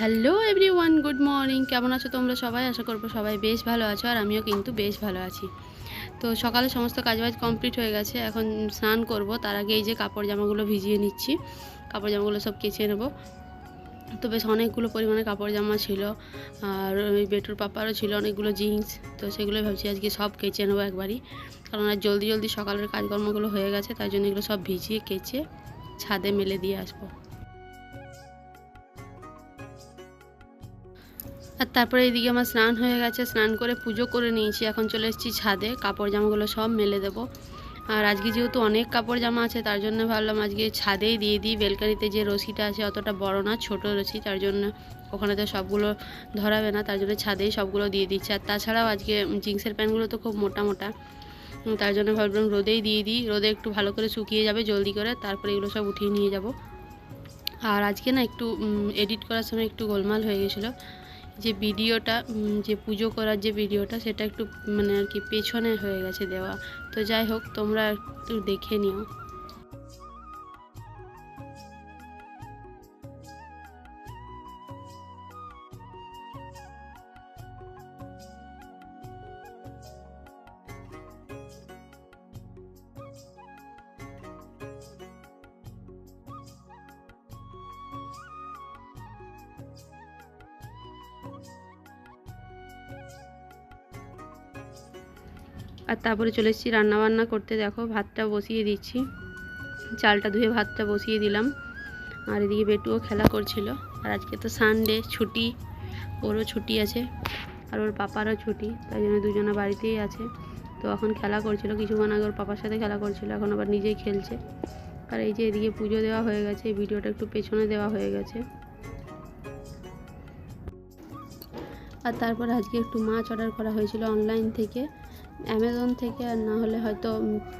Hello everyone, good morning. কেমন আছো তোমরা সবাই? আশা করব সবাই বেশ ভালো আছো, আর আমিও কিন্তু বেশ ভালো আছি। তো সকালে সমস্ত কাজবাজ কমপ্লিট হয়ে গেছে, এখন স্নান করব। তার আগে এই যে কাপড় জামাগুলো ভিজিয়ে নিচ্ছি, কাপড় জামাগুলো সব কেচে নেব। তো বেশ অনেকগুলো পরিমাণে কাপড় জামা ছিল, আর ওই বেটুর পাপারও ছিল অনেকগুলো জিন্স, তো সেগুলো ভাবছি আজকে সব কেচে নেব একবারই। কারণ আর জলদি জলদি সকালের কাজকর্মগুলো হয়ে গেছে, তাই জন্য এগুলো সব ভিজিয়ে, কেচে ছাদে মেলে দিয়ে আসব। আর তারপরে এইদিকে আমার স্নান হয়ে গেছে, স্নান করে পুজো করে নিয়েছি। এখন চলে এসেছি ছাদে, কাপড় জামাগুলো সব মেলে দেবো। আর আজকে যেহেতু অনেক কাপড় জামা আছে, তার জন্য ভাবলাম আজকে ছাদেই দিয়ে দিই। বেলকানিতে যে রশিটা আছে অতটা বড় না, ছোট রশি, তার জন্য ওখানে তো সবগুলো ধরাবে না, তার জন্য ছাদেই সবগুলো দিয়ে দিচ্ছে। আর তাছাড়াও আজকে জিন্সের প্যান্টগুলো তো খুব মোটা মোটা তার জন্য ভাবলাম রোদেই দিয়ে দিই। রোদে একটু ভালো করে শুকিয়ে যাবে জলদি করে, তারপরে এগুলো সব উঠিয়ে নিয়ে যাব। আর আজকে না একটু এডিট করার সময় একটু গোলমাল হয়ে গেছিল। যে ভিডিওটা যে পুজো করার যে ভিডিওটা, সেটা একটু মানে আর কি পেছনে হয়ে গেছে দেওয়া। তো যাই হোক, তোমরা একটু দেখে নিও। আর তারপরে চলে এসেছি রান্নাবান্না করতে। দেখো, ভাতটা বসিয়ে দিচ্ছি। চালটা ধুয়ে ভাতটা বসিয়ে দিলাম। আর এদিকে বেটুও খেলা করছিল। আর আজকে তো সানডে ছুটি। ওরও ছুটি আছে আর ওর পাপারও ছুটি, তাই জন্য দুজনে বাড়িতেই আছে। তো এখন খেলা করছিল, কিছুক্ষণ আগে ওর পাপার সাথে খেলা করছিল, এখন আবার নিজেই খেলছে। আর এই যে এদিকে পুজো দেওয়া হয়ে গেছে ভিডিওটা একটু পেছনে দেওয়া হয়ে গেছে। আর তারপর আজকে একটু মাছ অর্ডার করা হয়েছিল অনলাইন থেকে অ্যামাজন থেকে, আর না হলে হয়তো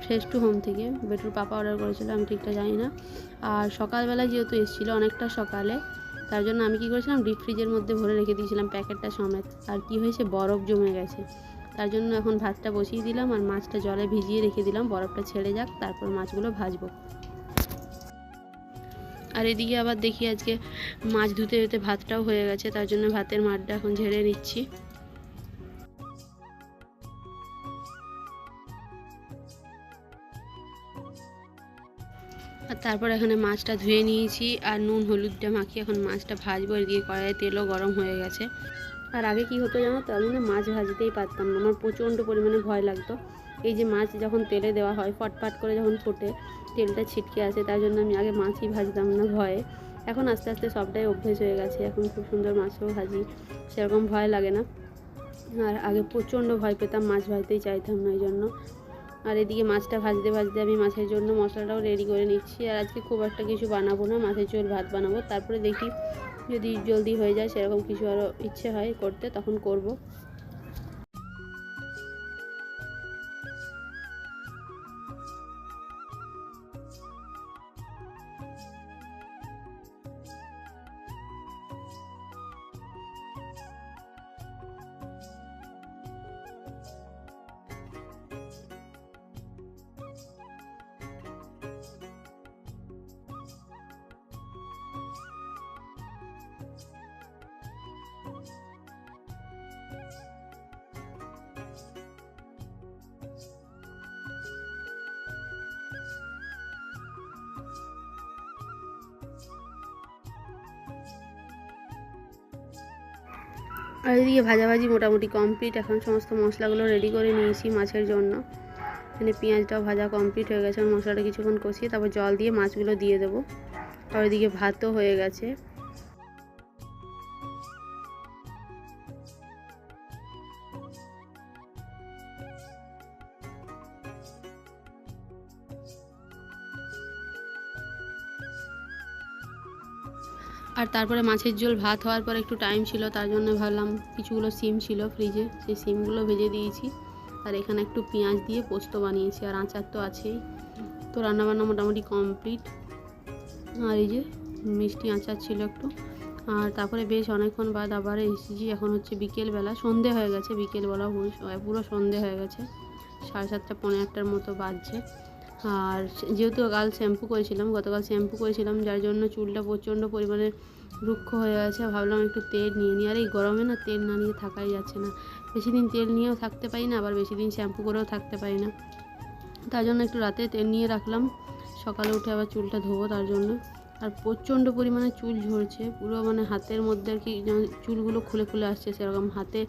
ফ্রেশ টু হোম থেকে। বেটুর পাপা অর্ডার করেছিল, আমি ঠিকটা জানি না। আর সকালবেলা যেহেতু এসেছিল অনেকটা সকালে, তার জন্য আমি কী করেছিলাম ডিপ ফ্রিজের মধ্যে ভরে রেখে দিয়েছিলাম প্যাকেটটা সমেত। আর কি হয়েছে, বরফ জমে গেছে। তার জন্য এখন ভাতটা বসিয়ে দিলাম আর মাছটা জলে ভিজিয়ে রেখে দিলাম। বরফটা ছেড়ে যাক, তারপর মাছগুলো ভাজবো। আর এদিকে আবার দেখি আজকে মাছ ধুতে ধুতে ভাতটাও হয়ে গেছে, তার জন্য ভাতের মাঠটা এখন ঝেড়ে নিচ্ছি। আর তারপর এখানে মাছটা ধুয়ে নিয়েছি, আর নুন হলুদটা মাখিয়ে এখন মাছটা ভাজবো, এদিকে কড়াইয়ে তেলও গরম হয়ে গেছে। আর আগে কি হতো জানো তো, আমি না মাছ ভাজতেই পারতাম না, আমার প্রচণ্ড পরিমাণে ভয় লাগতো। এই যে মাছ যখন তেলে দেওয়া হয়, ফটফট করে যখন ফোটে, তেলটা ছিটকে আসে, তার জন্য আমি আগে মাছই ভাজতাম না ভয়ে। এখন আস্তে আস্তে সবটাই অভ্যেস হয়ে গেছে, এখন খুব সুন্দর মাছও ভাজি, সেরকম ভয় লাগে না। আর আগে প্রচণ্ড ভয় পেতাম, মাছ ভাজতেই চাইতাম না ওই জন্য আর এদিকে মাছটা ভাজতে ভাজতে আমি মাছের জন্য মশলাটাও রেডি করে নিচ্ছি, আর আজকে খুব একটা কিছু বানাবো না, মাছের ঝোল ভাত বানাবো। তারপরে দেখি যদি জলদি হয়ে যায়, সেরকম কিছু আরও ইচ্ছে হয় করতে, তখন করব। আর এদিকে ভাজাভাজি মোটামুটি কমপ্লিট। এখন সমস্ত মশলাগুলো রেডি করে নিয়েছি মাছের জন্য। এখানে পেঁয়াজটাও ভাজা কমপ্লিট হয়ে গেছে। মশলাটা কিছুক্ষণ কষিয়ে তারপর জল দিয়ে মাছগুলো দিয়ে দেবো। আর ওইদিকে ভাতও হয়ে গেছে। আর তারপরে মাছের ঝোল, ভাত হওয়ার পর একটু টাইম ছিল, তার জন্য ভাবলাম কিছুগুলো সিম ছিল ফ্রিজে সেই সিমগুলো ভেজে দিয়েছি। আর এখানে একটু পেঁয়াজ দিয়ে পোস্ত বানিয়েছি, আর আচার তো আছেই। তো রান্নাবান্না মোটামুটি কমপ্লিট আর এই যে মিষ্টি আচার ছিল একটু। আর তারপরে বেশ অনেকক্ষণ বাদ আবার এসেছি, এখন হচ্ছে বিকেলবেলা সন্ধে হয়ে গেছে বিকেলবেলা পুরো সন্ধে হয়ে গেছে। সাড়ে সাতটা পনেরো একটার মতো বাজছে। আর যেহেতু কাল শ্যাম্পু করেছিলাম, গতকাল শ্যাম্পু করেছিলাম, যার জন্য চুলটা প্রচণ্ড পরিমাণে রুক্ষ হয়ে গেছে ভাবলাম একটু তেল নিয়ে নিই। আর এই গরমে না তেল না নিয়ে থাকাই যাচ্ছে না। বেশি দিন তেল নিয়েও থাকতে পারি না, আবার বেশি দিন শ্যাম্পু করেও থাকতে পারি না। তার জন্য একটু রাতে তেল নিয়ে রাখলাম। সকালে উঠে আবার চুলটা ধোবো তার জন্য। আর প্রচণ্ড পরিমাণে চুল ঝরছে, পুরো মানে হাতের মধ্যে আর কি চুলগুলো খুলে খুলে আসছে সেরকম। হাতে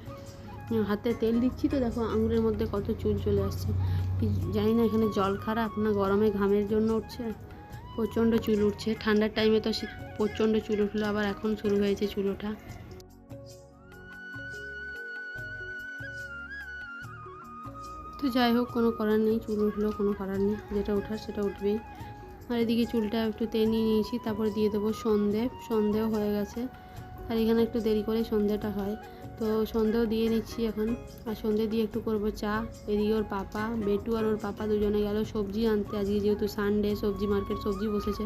হাতে তেল দিচ্ছি তো দেখো, আঙুলের মধ্যে কত চুল চলে আসছে। জানি না এখানে জল খারাপ না গরমে ঘামের জন্য উঠছে। প্রচণ্ড চুল উঠছে। ঠান্ডার টাইমে তো প্রচণ্ড চুল উঠল, আবার এখন শুরু হয়েছে চুল ওঠা। তো যাই হোক, কোনো করার নেই, চুল উঠল, কোনো করার নেই। যেটা ওঠার সেটা উঠবেই। আর এদিকে চুলটা একটু তেল নিয়ে নিয়েছি, তারপরে দিয়ে দেবো সন্ধে। সন্ধেও হয়ে গেছে। আর এখানে একটু দেরি করে সন্ধেটা হয়। তো সন্ধেও দিয়ে নিচ্ছি এখন। আর সন্ধে দিয়ে একটু করব চা। এদিকে ওর পাপা, বেটু আর ওর পাপা দুজনে গেল সবজি আনতে। আজকে যেহেতু সানডে সবজি মার্কেট সবজি বসেছে।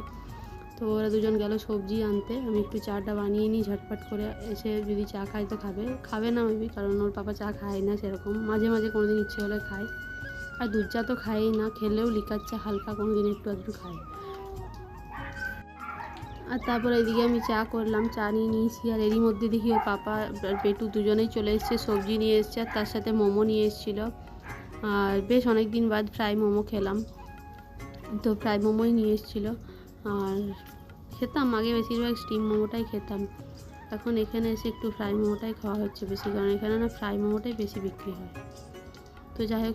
তো ওরা দুজন গেল সবজি আনতে। আমি একটু চাটা বানিয়ে নিই ঝটপট করে। এসে যদি চা খায় তো খাবে। খাবে না মেবি কারণ ওর পাপা চা খায় না সেরকম। মাঝে মাঝে কোনো দিন ইচ্ছে হলে খায়। আর দুধ চা তো খায়ই না, খেলেও লিকার চা হালকা কোনো দিন একটু আধটু খায়। আর তারপর এদিকে আমি চা করলাম, চা নিয়ে নিয়েছি। আর এরই মধ্যে দেখি ওর পাপা আর পেটু দুজনেই চলে এসছে, সবজি নিয়ে এসছে আর তার সাথে মোমো নিয়ে এসেছিল। আর বেশ অনেক দিন বাদ ফ্রাই মোমো খেলাম। তো ফ্রাই মোমোই নিয়ে এসেছিল। আর খেতাম, আগে বেশিরভাগ স্টিম মোমোটাই খেতাম। এখন এখানে এসে একটু ফ্রাই মোমোটাই খাওয়া হচ্ছে বেশি, কারণ এখানে না ফ্রাই মোমোটাই বেশি বিক্রি হয়। তো যাই হোক